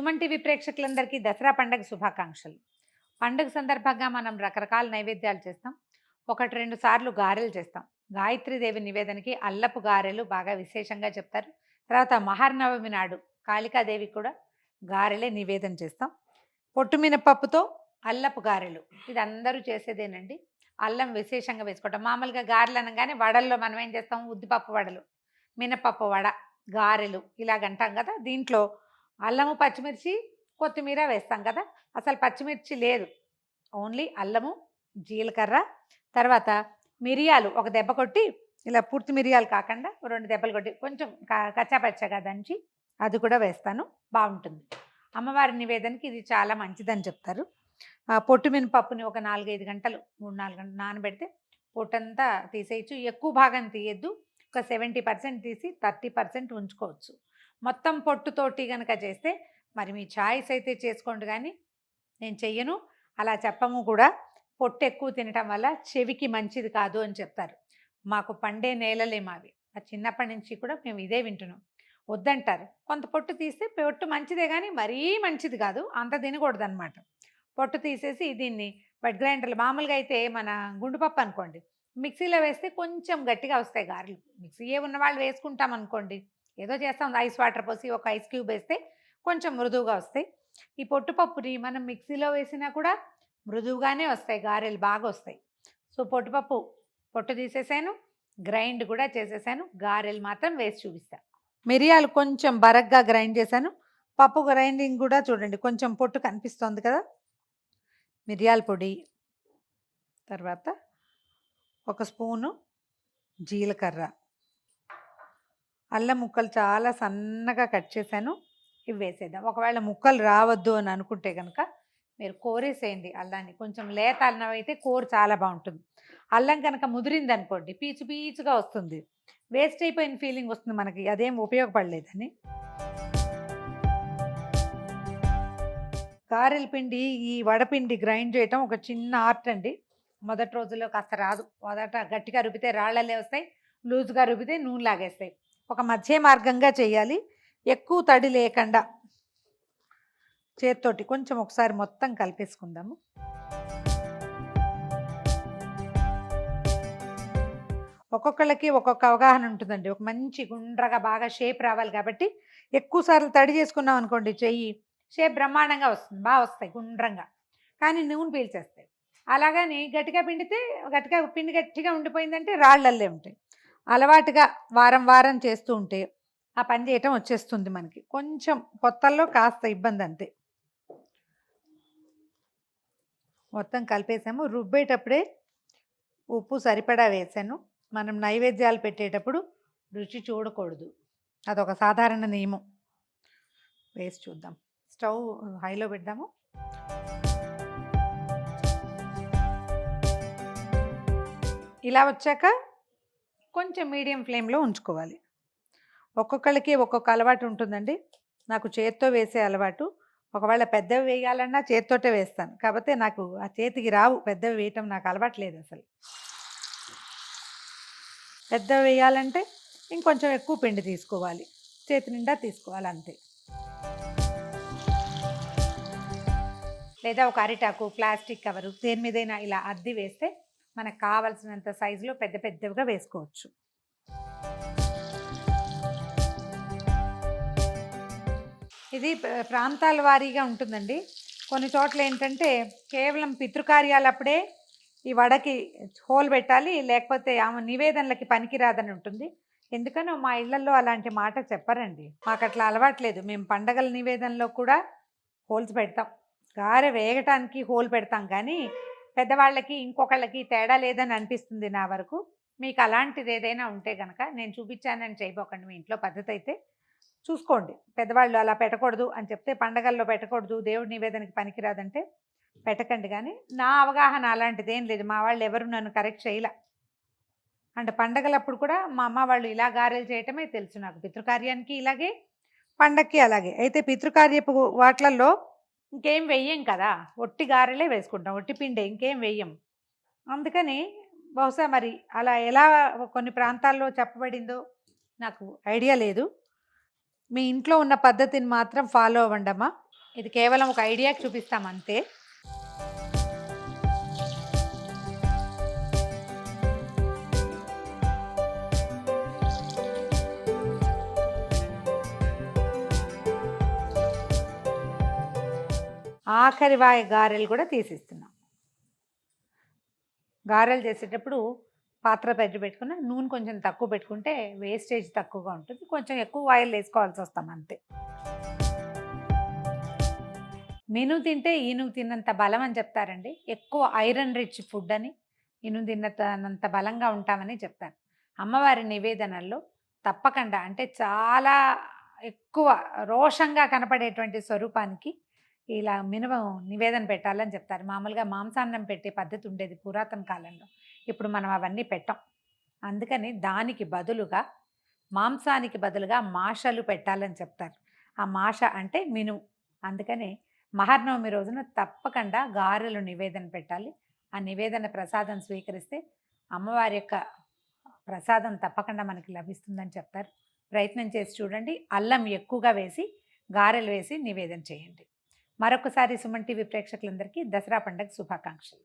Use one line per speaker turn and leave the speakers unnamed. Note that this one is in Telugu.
సుమన్ టీవీ ప్రేక్షకులందరికీ దసరా పండగ శుభాకాంక్షలు. పండుగ సందర్భంగా మనం రకరకాల నైవేద్యాలు చేస్తాం. ఒకటి రెండు సార్లు గారెలు చేస్తాం. గాయత్రీదేవి నివేదనకి అల్లపు గారెలు బాగా విశేషంగా చెప్తారు. తర్వాత మహానవమి నాడు కాళికాదేవి కూడా గారెలే నివేదన చేస్తాం. పొట్టు మినపప్పుతో అల్లపు గారెలు. ఇది అందరూ చేసేదేనండి. అల్లం విశేషంగా వేసుకోవటం. మామూలుగా గారెలు అనగానే వడల్లో మనం ఏం చేస్తాం? ఉద్దిపప్పు వడలు మినపప్పు వడ గారెలు ఇలాగంటాం కదా. దీంట్లో అల్లము పచ్చిమిర్చి కొత్తిమీర వేస్తాం కదా? అసలు పచ్చిమిర్చి లేదు. ఓన్లీ అల్లము జీలకర్ర తర్వాత మిరియాలు ఒక దెబ్బ కొట్టి ఇలా పూర్తి మిరియాలు కాకుండా రెండు దెబ్బలు కొట్టి కొంచెం క- కచ్చాపచ్చగా దంచి అది కూడా వేస్తాను. బాగుంటుంది. అమ్మవారి నివేదనకి ఇది చాలా మంచిదని చెప్తారు. పొట్టుమినపప్పుని పొట్టు మినపప్పుని ఒక నాలుగైదు గంటలు మూడు నాలుగు గంటలు నానబెడితే పొట్టంతా తీసేయచ్చు. ఎక్కువ భాగం తీయద్దు. ఒక సెవెంటీ పర్సెంట్ తీసి థర్టీ పర్సెంట్ ఉంచుకోవచ్చు. మొత్తం పొట్టుతోటి కనుక చేస్తే మరి మీ ఛాయిస్ అయితే చేసుకోండి కానీ నేను చెయ్యను. అలా చెప్పము కూడా. పొట్టు ఎక్కువ తినటం వల్ల చెవికి మంచిది కాదు అని చెప్తారు. మాకు పండే నేలలే మావి. ఆ చిన్నప్పటి నుంచి కూడా మేము ఇదే వింటున్నాం. వద్దంటారు. కొంత పొట్టు తీస్తే పొట్టు మంచిదే కానీ మరీ మంచిది కాదు. అంత తినకూడదు అనమాట పొట్టు తీసేసి దీన్ని వెట్ గ్రైండర్లు మామూలుగా అయితే మన గుండుపప్పు అనుకోండి. మిక్సీలో వేస్తే కొంచెం గట్టిగా వస్తాయి గారెలు. మిక్సీ ఏ ఉన్న వాళ్ళు వేసుకుంటాం అనుకోండి. ఏదో చేస్తాం. ఐస్ వాటర్ పోసి ఒక ఐస్ క్యూబ్ వేస్తే కొంచెం మృదువుగా వస్తాయి. ఈ పొట్టుపప్పుని మనం మిక్సీలో వేసినా కూడా మృదువుగానే వస్తాయి. గారెలు బాగా వస్తాయి. సో పొట్టుపప్పు పొట్టు తీసేసాను. గ్రైండ్ కూడా చేసేసాను. గారెలు మాత్రం వేసి చూపిస్తాను మిరియాలు కొంచెం బరగ్గా గ్రైండ్ చేశాను. పప్పు గ్రైండింగ్ కూడా చూడండి కొంచెం పొట్టు కనిపిస్తోంది కదా? మిరియాల పొడి తర్వాత ఒక స్పూను జీలకర్ర. అల్లం ముక్కలు చాలా సన్నగా కట్ చేశాను. ఇవి వేసేద్దాం. ఒకవేళ ముక్కలు రావద్దు అని అనుకుంటే కనుక మీరు కోరేసేయండి అల్లాన్ని. కొంచెం లేత అల్లం అయితే కూర చాలా బాగుంటుంది. అల్లం కనుక ముదిరింది అనుకోండి పీచు పీచుగా వస్తుంది. వేస్ట్ అయిపోయిన ఫీలింగ్ వస్తుంది మనకి. అదేం ఉపయోగపడలేదని. గారెల పిండి ఈ వడపిండి గ్రైండ్ చేయటం ఒక చిన్న ఆర్ట్ అండి. మొదటి రోజుల్లో కాస్త రాదు. మొదట గట్టిగా రుబ్బితే రాళ్ళలే వస్తాయి లూజ్గా రుబ్బితే నూనె లాగేస్తాయి ఒక మధ్య మార్గంగా చేయాలి. ఎక్కువ తడి లేకుండా చేత్తోటి కొంచెం ఒకసారి మొత్తం కలిపేసుకుందాము. ఒక్కొక్కళ్ళకి ఒక్కొక్క అవగాహన ఉంటుందండి. ఒక మంచి గుండ్రగా బాగా షేప్ రావాలి కాబట్టి ఎక్కువ సార్లు తడి చేసుకున్నాం అనుకోండి చెయ్యి షేప్ బ్రహ్మాండంగా వస్తుంది. బాగా వస్తాయి గుండ్రంగా. కానీ నూనె పీల్చేస్తాయి. అలాగని గట్టిగా పిండితే గట్టిగా పిండి గట్టిగా ఉండిపోయిందంటే రాళ్ళల్లే ఉంటాయి. అలవాటుగా వారం వారం చేస్తూ ఉంటే ఆ పని చేయటం వచ్చేస్తుంది మనకి. కొంచెం కొత్తల్లో కాస్త ఇబ్బంది అంతే మొత్తం కలిపేసాము. రుబ్బేటప్పుడే ఉప్పు సరిపడా వేసాను. మనం నైవేద్యాలు పెట్టేటప్పుడు రుచి చూడకూడదు. అదొక సాధారణ నియమం. వేసి చూద్దాం. స్టవ్ హైలో పెడదాము. ఇలా వచ్చాక కొంచెం మీడియం ఫ్లేమ్లో ఉంచుకోవాలి. ఒక్కొక్కళ్ళకి ఒక్కొక్క అలవాటు ఉంటుందండి. నాకు చేత్తో వేసే అలవాటు. ఒకవేళ పెద్దవి వేయాలన్నా చేత్తోటే వేస్తాను. కాకపోతే నాకు ఆ చేతికి రావు. పెద్దవి వేయటం నాకు అలవాటు లేదు అసలు. పెద్దవి వేయాలంటే ఇంకొంచెం ఎక్కువ పిండి తీసుకోవాలి. చేతి నిండా తీసుకోవాలి అంతే. లేదా ఒక అరిటాకు ప్లాస్టిక్ కవరు దేని మీదైనా ఇలా అద్ది వేస్తే మనకు కావలసినంత సైజులో పెద్ద పెద్దవిగా వేసుకోవచ్చు. ఇది ప్రాంతాల వారీగా ఉంటుందండి. కొన్ని చోట్ల ఏంటంటే కేవలం పితృకార్యాలప్పుడే ఈ వడకి హోల్ పెట్టాలి లేకపోతే ఆమె నివేదనలకి పనికిరాదని ఉంటుంది. ఎందుకనో మా ఇళ్ళలో అలాంటి మాట చెప్పరండి. మాకు అట్లా అలవాట్లేదు. మేము పండగల నివేదనలో కూడా హోల్స్ పెడతాం. గారె వేగటానికి హోల్ పెడతాం కానీ పెద్దవాళ్ళకి ఇంకొకళ్ళకి తేడా లేదని అనిపిస్తుంది నా వరకు. మీకు అలాంటిది ఏదైనా ఉంటే కనుక నేను చూపించానని చేయబోకండి మీ ఇంట్లో పద్ధతి అయితే. చూసుకోండి. పెద్దవాళ్ళు అలా పెట్టకూడదు అని చెప్తే పండగల్లో పెట్టకూడదు దేవుడి నివేదనకి పనికిరాదంటే పెట్టకండి కానీ నా అవగాహన అలాంటిది ఏం లేదు. మా వాళ్ళు ఎవరు నన్ను కరెక్ట్ చేయలే. అంటే పండగలప్పుడు కూడా మా అమ్మ వాళ్ళు ఇలా గారెలు చేయటమే తెలుసు నాకు. పితృకార్యానికి ఇలాగే పండక్కి అలాగే. అయితే పితృకార్యపు వాట్లల్లో ఇంకేం వెయ్యం కదా! ఒట్టి గారెలే వేసుకుంటాం ఒట్టి పిండి ఇంకేం వెయ్యం. అందుకని బహుశా మరి అలా ఎలా కొన్ని ప్రాంతాల్లో చెప్పబడిందో నాకు ఐడియా లేదు. మీ ఇంట్లో ఉన్న పద్ధతిని మాత్రం ఫాలో అవ్వండమ్మా. ఇది కేవలం ఒక ఐడియాకి చూపిస్తాం అంతే. ఆఖరి వాయి గారెలు కూడా తీసిస్తున్నాం గారెలు చేసేటప్పుడు పాత్ర పెట్టి పెట్టుకున్న నూనె కొంచెం తక్కువ పెట్టుకుంటే వేస్టేజ్ తక్కువగా ఉంటుంది. కొంచెం ఎక్కువ ఆయిల్ వేసుకోవాల్సి వస్తాం అంతే. మిను తింటే ఈనుగు తిన్నంత బలం అని చెప్తారండి. ఎక్కువ ఐరన్ రిచ్ ఫుడ్ అని ఇను తిన్నంత బలంగా ఉంటామని చెప్తారు. అమ్మవారి నివేదనల్లో తప్పకుండా అంటే చాలా ఎక్కువ రోషంగా కనపడేటువంటి స్వరూపానికి ఇలా మినుము నివేదన పెట్టాలని చెప్తారు. మామూలుగా మాంసాన్నం పెట్టే పద్ధతి ఉండేది పురాతన కాలంలో. ఇప్పుడు మనం అవన్నీ పెట్టాం. అందుకని దానికి బదులుగా మాంసానికి బదులుగా మాషలు పెట్టాలని చెప్తారు. ఆ మాష అంటే మినుము. అందుకని మహర్నవమి రోజున తప్పకుండా గారెలు నివేదన పెట్టాలి. ఆ నివేదన ప్రసాదం స్వీకరిస్తే అమ్మవారి యొక్క ప్రసాదం తప్పకుండా మనకి లభిస్తుందని చెప్తారు. ప్రయత్నం చేసి చూడండి. అల్లం ఎక్కువగా వేసి గారెలు వేసి నివేదన చేయండి. మరొకసారి సుమన్ టీవీ ప్రేక్షకులందరికీ దసరా పండుగ శుభాకాంక్షలు.